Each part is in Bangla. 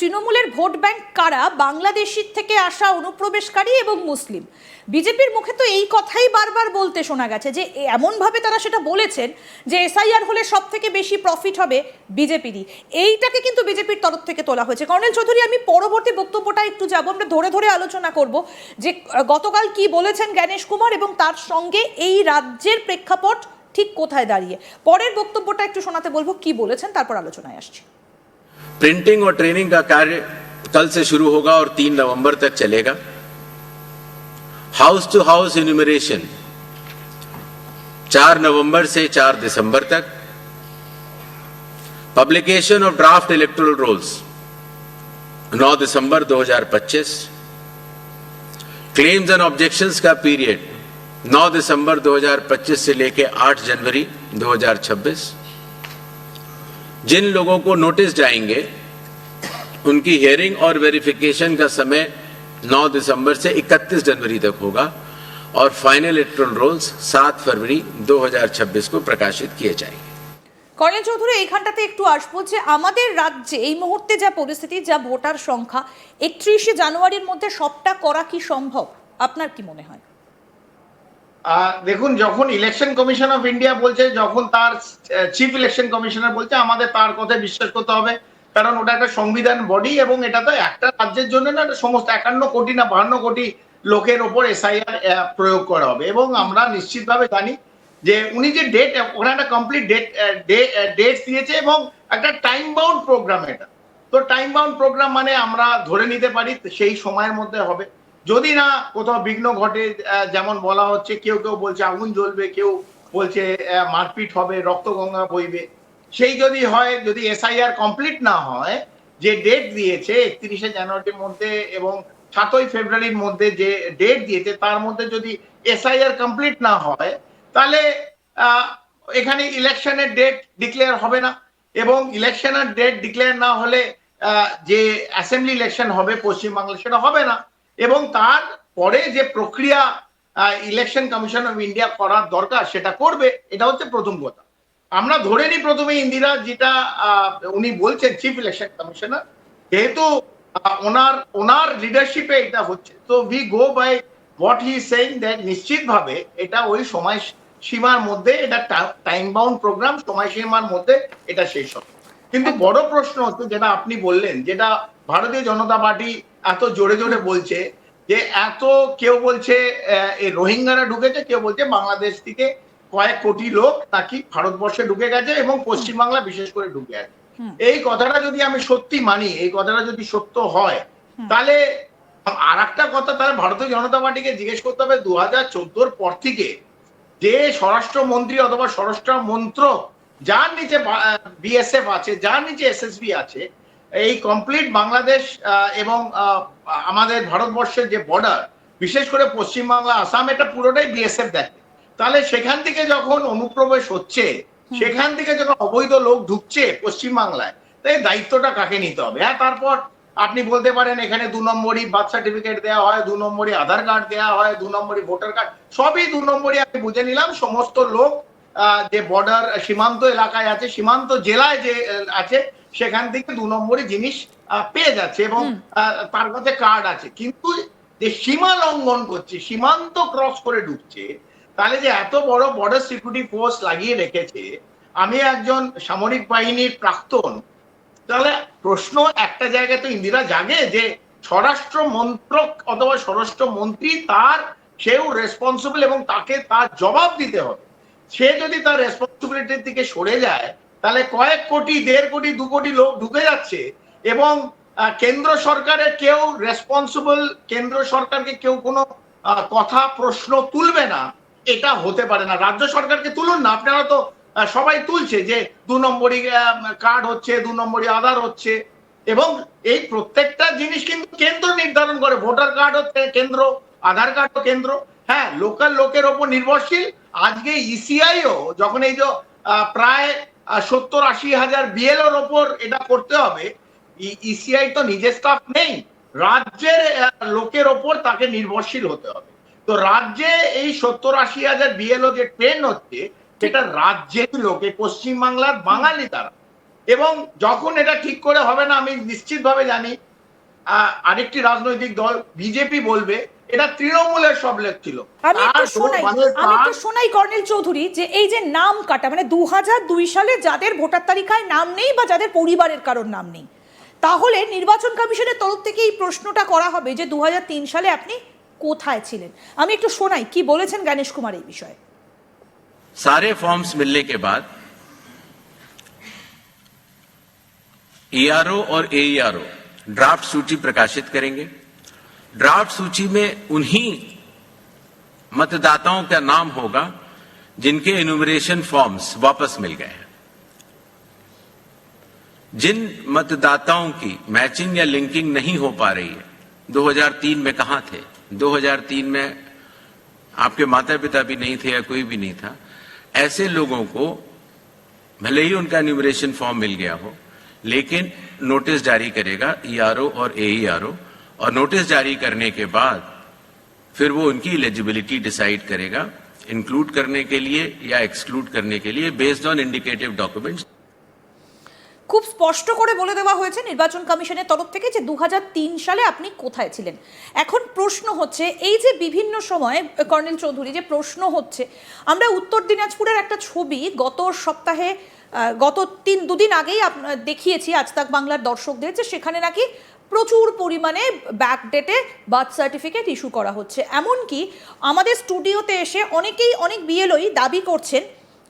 তৃণমূলের ভোট ব্যাংক কারা? বাংলাদেশির থেকে আসা অনুপ্রবেশকারী এবং মুসলিম। বিজেপির মুখে তো এই কথাই বারবার বলতে শোনা গেছে যে, এমনভাবে তারা সেটা বলেছেন যে, এসআইআর হলে সব থেকে বেশি প্রফিট হবে বিজেপিরই। এইটাকে কিন্তু বিজেপির তরফ থেকে তোলা হয়েছে। কর্নেল চৌধুরী, আমি পরবর্তী বক্তব্যটা একটু যাব। আমরা ধরে ধরে আলোচনা করব যে, গতকাল কি বলেছেন জ্ঞানেশ কুমার এবং তার সঙ্গে এই রাজ্যের প্রেক্ষাপট ঠিক কোথায় দাঁড়িয়ে? পরের বক্তব্যটা একটু শোনাতে বলব কি বলেছেন, তারপর আলোচনায় আসছি। प्रिंटिंग और ट्रेनिंग का कार्य कल से शुरू होगा और तीन नवंबर तक चलेगा। हाउस टू हाउस इन्यूमरेशन चार नवंबर से चार दिसंबर तक। Publication of draft electoral rolls 9 December 2025 claims and objections का पीरियड 9 दिसंबर 2025 से लेकर 8 जनवरी 2026 जिन लोगों को नोटिस जाएंगे उनकी हियरिंग और वेरिफिकेशन का समय 9 दिसंबर से 31 जनवरी तक होगा और फाइनल इलेक्ट्रल रोल्स 7 फरवरी 2026 को प्रकाशित किए जाएंगे কর্নেল চৌধুরী এইখানটাতে একটু আসবো যে আমাদের রাজ্যে এই মুহূর্তে যা পরিস্থিতি যা ভোটার সংখ্যা একত্রিশে জানুয়ারির মধ্যে সবটা করা কি সম্ভব আপনার কি মনে হয় আহ, দেখুন, যখন ইলেকশন কমিশন অফ ইন্ডিয়া বলছে, যখন তার চিফ ইলেকশন কমিশনার বলছে, আমাদের তার কথায় বিশ্বাস করতে হবে। কারণ ওটা একটা সংবিধান বডি এবং এটা তো একটা রাজ্যের জন্য না সমস্ত একান্ন কোটি না, বাহান্ন কোটি লোকের ওপর এসআইআর প্রয়োগ করা হবে। এবং আমরা নিশ্চিতভাবে জানি যে উনি যে ডেট ওখানে একটা কমপ্লিট ডেট ডেট দিয়েছে এবং একটা টাইম বাউন্ড প্রোগ্রাম এটা। তো টাইম বাউন্ড প্রোগ্রাম মানে আমরা ধরে নিতে পারি, সেই সময়ের মধ্যে হবে। যদি না কোথাও বিঘ্ন ঘটে যেমন বলা হচ্ছে, কেউ কেউ বলছে আগুন জ্বলবে, কেউ বলছে মারপিট হবে, রক্তগঙ্গা বইবে। সেই যদি হয়, যদি এসআইআর কমপ্লিট না হয়, যে ডেট দিয়েছে, একত্রিশে জানুয়ারির মধ্যে এবং সাতই ফেব্রুয়ারির মধ্যে যে ডেট দিয়েছে, তার মধ্যে যদি এসআইআর কমপ্লিট না হয়, তাহলে এখানে ইলেকশনের ডেট ডিক্লেয়ার হবে না। এবং ইলেকশনের ডেট ডিক্লেয়ার না হলে যে অ্যাসেম্বলি ইলেকশন হবে পশ্চিমবাংলা সেটা হবে না। এবং তার পরে যে প্রক্রিয়া ইলেকশন কমিশন অফ ইন্ডিয়া করার দরকার সেটা করবে এটা হচ্ছে প্রথম কথা। আমরা ধরে নিই প্রথমে ইন্দিরা যেটা উনি বলছেন চিফ ইলেকশন কমিশনার যেহেতু ওনার ওনার লিডারশিপে এটা হচ্ছে। তো we go by what he saying that নিশ্চিতভাবে এটা ওই সময় সীমার মধ্যে এটা টাইম বাউন্ড প্রোগ্রাম সময়সীমার মধ্যে এটা শেষ হবে। কিন্তু বড় প্রশ্ন হচ্ছে যেটা আপনি বললেন যেটা ভারতীয় জনতা পার্টি এত জোরে জোরে বলছে যে এত কেউ বলছে রোহিঙ্গারা ঢুকেছে কেউ বলছে বাংলাদেশ থেকে কয়েক কোটি লোক নাকি ভারতবর্ষে ঢুকে গেছে এবং পশ্চিমবাংলা বিশেষ করে ঢুকে আছে এই কথাটা যদি আমি সত্যি মানি এই কথাটা যদি সত্য হয় তাহলে আর একটা কথা তাহলে ভারতীয় জনতা পার্টিকে জিজ্ঞেস করতে হবে দু হাজার চোদ্দোর পর থেকে যে স্বরাষ্ট্রমন্ত্রী অথবা স্বরাষ্ট্র মন্ত্রক যার নিচে বিএসএফ আছে যার নিচে এসএসবি আছে এই কমপ্লিট বাংলাদেশ এবং আমাদের ভারতবর্ষের যে বর্ডার বিশেষ করে পশ্চিমবাংলা আসাম এটা পুরোটাই বিএসএফ দেখে। তাহলে সেখান থেকে যখন অনুপ্রবেশ হচ্ছে সেখান থেকে যখন অবৈধ লোক ঢুকছে পশ্চিমবাংলায় তাই দায়িত্বটা কাকে নিতে হবে? হ্যাঁ তারপর আপনি বলতে পারেন এখানে দু নম্বরই বার্থ সার্টিফিকেট দেওয়া হয় দু নম্বরই আধার কার্ড দেওয়া হয় দু নম্বরই ভোটার কার্ড সবই দু নম্বরই আমি বুঝে নিলাম। সমস্ত লোক আহ, যে বর্ডার সীমান্ত এলাকায় আছে সীমান্ত জেলায় যে আছে সেখান থেকে দু নম্বরই জিনিস পেয়ে যাচ্ছে এবং তার কাছে কার্ড আছে। কিন্তু যে সীমা লঙ্ঘন করছে সীমান্ত ক্রস করে ঢুকছে তাহলে যে এত বড় বর্ডার সিকিউরিটি ফোর্স লাগিয়ে রেখেছে আমি একজন সামরিক বাহিনীর প্রাক্তন তাহলে প্রশ্ন একটা জায়গায় তো ইন্দিরা জাগে যে স্বরাষ্ট্র মন্ত্রক অথবা স্বরাষ্ট্র মন্ত্রী তার সেও রেসপন্সিবল এবং তাকে তার জবাব দিতে হবে। সে যদি তার রেসপন্সিবিলিটির দিকে সরে যায় তাহলে কয়েক কোটি, দেড় কোটি, দু কোটি লোক ঢুকে যাচ্ছে এবং কেন্দ্র সরকারের কেউ রেসপন্সিবল কেন্দ্র সরকারকে কেউ কোনো কথা, প্রশ্ন তুলবে না। এটা হতে পারে না। রাজ্য সরকারকে তুলুন না। আপনারা তো সবাই তুলছে যে দু নম্বরই কার্ড হচ্ছে, দু নম্বরই আধার হচ্ছে এবং এই প্রত্যেকটা জিনিস কিন্তু কেন্দ্র নির্ধারণ করে। ভোটার কার্ড হচ্ছে কেন্দ্র, আধার কার্ডও কেন্দ্র। হ্যাঁ লোকাল লোকের ওপর নির্ভরশীল। আজকে ইসিআইও যখন এই যে প্রায় সত্তর আশি হাজার বিএলওর ওপর এটা করতে হবে। ইসিআই তো নিজের স্টাফ নেই, রাজ্যের লোকের ওপর তাকে নির্ভরশীল হতে হবে। তো রাজ্যে এই সত্তর আশি হাজার বিএলও যে ট্রেন হচ্ছে, সেটা রাজ্যের লোকে পশ্চিমবাংলার বাঙালি তারা। এবং যখন এটা ঠিক করে হবে না, আমি নিশ্চিতভাবে জানি আরেকটি রাজনৈতিক দল বিজেপি বলবে এটা তৃণমূলের সব লেখ ছিল আমি একটু আর শোনাই মানে আমি একটু তার- শোনাই কর্নেল চৌধুরী যে এই যে নাম কাটা মানে দু দুই সালে যাদের ভোটার তালিকায় নাম নেই বা যাদের পরিবারের কারোর নাম নেই তাহলে নির্বাচন কমিশনের তরফ থেকে এই প্রশ্নটা করা হবে যে দু সালে আপনি কোথায় ছিলেন আমি একটু শোনাই কি বলেছেন গণেশ কুমার এই বিষয়ে सारे फॉर्म्स मिलने के बाद ईआरओ और एईआरओ ड्राफ्ट सूची प्रकाशित करेंगे। ड्राफ्ट सूची में उन्हीं मतदाताओं का नाम होगा, जिनके इनुमरेशन फॉर्म्स वापस मिल गए हैं। जिन मतदाताओं की मैचिंग या लिंकिंग नहीं हो पा रही है 2003 में कहा थे? 2003 में आपके माता पिता भी नहीं थे या कोई भी नहीं था। ऐसे लोगों को, भले ही उनका न्यूमरेशन फॉर्म मिल गया हो लेकिन नोटिस जारी करेगा ईआरओ और एईआरओ और नोटिस जारी करने के बाद फिर वो उनकी एलिजिबिलिटी डिसाइड करेगा इंक्लूड करने के लिए या एक्सक्लूड करने के लिए बेस्ड ऑन इंडिकेटिव डॉक्यूमेंट्स খুব স্পষ্ট করে বলে দেওয়া হয়েছে নির্বাচন কমিশনের তরফ থেকে যে দু হাজার তিন সালে আপনি কোথায় ছিলেন। এখন প্রশ্ন হচ্ছে, এই যে বিভিন্ন সময়ে, কর্নেল চৌধুরী, যে প্রশ্ন হচ্ছে, আমরা উত্তর দিনাজপুরের একটা ছবি গত সপ্তাহে গত তিন, দুদিন আগেই দেখিয়েছি আজ তাক বাংলার দর্শকদের যে সেখানে নাকি প্রচুর পরিমাণে ব্যাকডেটে বার্থ সার্টিফিকেট ইস্যু করা হচ্ছে। এমনকি আমাদের স্টুডিওতে এসে অনেকেই অনেক বিএলওই দাবি করছেন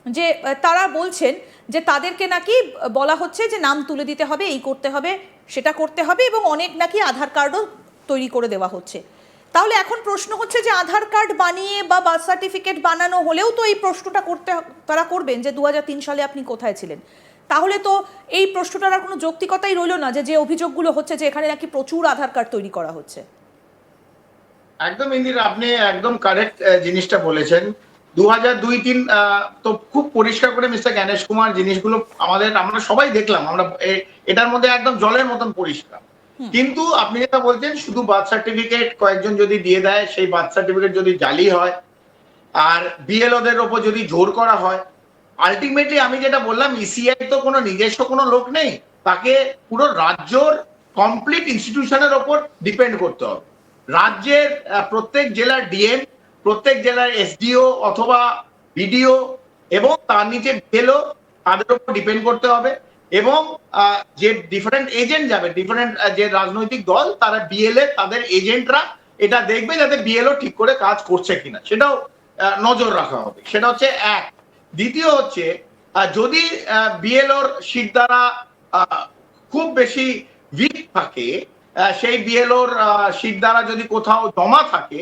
যে তারা বলছেন যে তাদেরকে নাকি বলা হচ্ছে যে নাম তুলে দিতে হবে, এই করতে হবে, সেটা করতে হবে এবং অনেক নাকি আধার কার্ডও তৈরি করে দেওয়া হচ্ছে। তাহলে এখন প্রশ্ন হচ্ছে যে আধার কার্ড বানিয়ে বা বার্থ সার্টিফিকেট বানানো হলেও তো এই প্রশ্নটা করতে, তারা করবেন যে দু হাজার তিন সালে আপনি কোথায় ছিলেন। তাহলে তো এই প্রশ্নটার আর কোনো যৌক্তিকতাই রইল না যে যে অভিযোগগুলো হচ্ছে যে এখানে নাকি প্রচুর আধার কার্ড তৈরি করা হচ্ছে। একদম ইন্দিরা, আপনি একদম কারেক্ট জিনিসটা বলেছেন। দু হাজার দুই তিন তো খুব পরিষ্কার করে মিস্টার জ্ঞানেশ কুমার জিনিসগুলো আমাদের আমরা সবাই দেখলাম আমরা এটার মধ্যে একদম জলের মতন পরিষ্কার। কিন্তু আপনি যেটা বলছেন শুধু বার্থ সার্টিফিকেট কয়েকজন যদি দিয়ে দেয় সেই বার্থ সার্টিফিকেট যদি জালি হয় আর বিএলওদের ওপর যদি জোর করা হয় আলটিমেটলি আমি যেটা বললাম ইসিআই তো কোনো নিজস্ব কোনো লোক নেই তাকে পুরো রাজ্যর কমপ্লিট ইনস্টিটিউশনের ওপর ডিপেন্ড করতে হবে। রাজ্যের প্রত্যেক জেলার ডিএম প্রত্যেক জেলার এসডিও অথবা বিডিও এবং তার নিচে বিএলও তাদের উপর ডিপেন্ড করতে হবে এবং যে ডিফারেন্ট এজেন্ট যাবে ডিফারেন্ট যে রাজনৈতিক দল, তারা বিএলএ তাদের এজেন্টরা এটা দেখবে যাতে বিএলও ঠিক করে কাজ করছে কিনা। সেটাও নজর রাখা হবে। সেটা হচ্ছে এক। দ্বিতীয় হচ্ছে যদি বিএলওর শীত দ্বারা খুব বেশি উইক থাকে সেই বিএলওর শীত দ্বারা যদি কোথাও জমা থাকে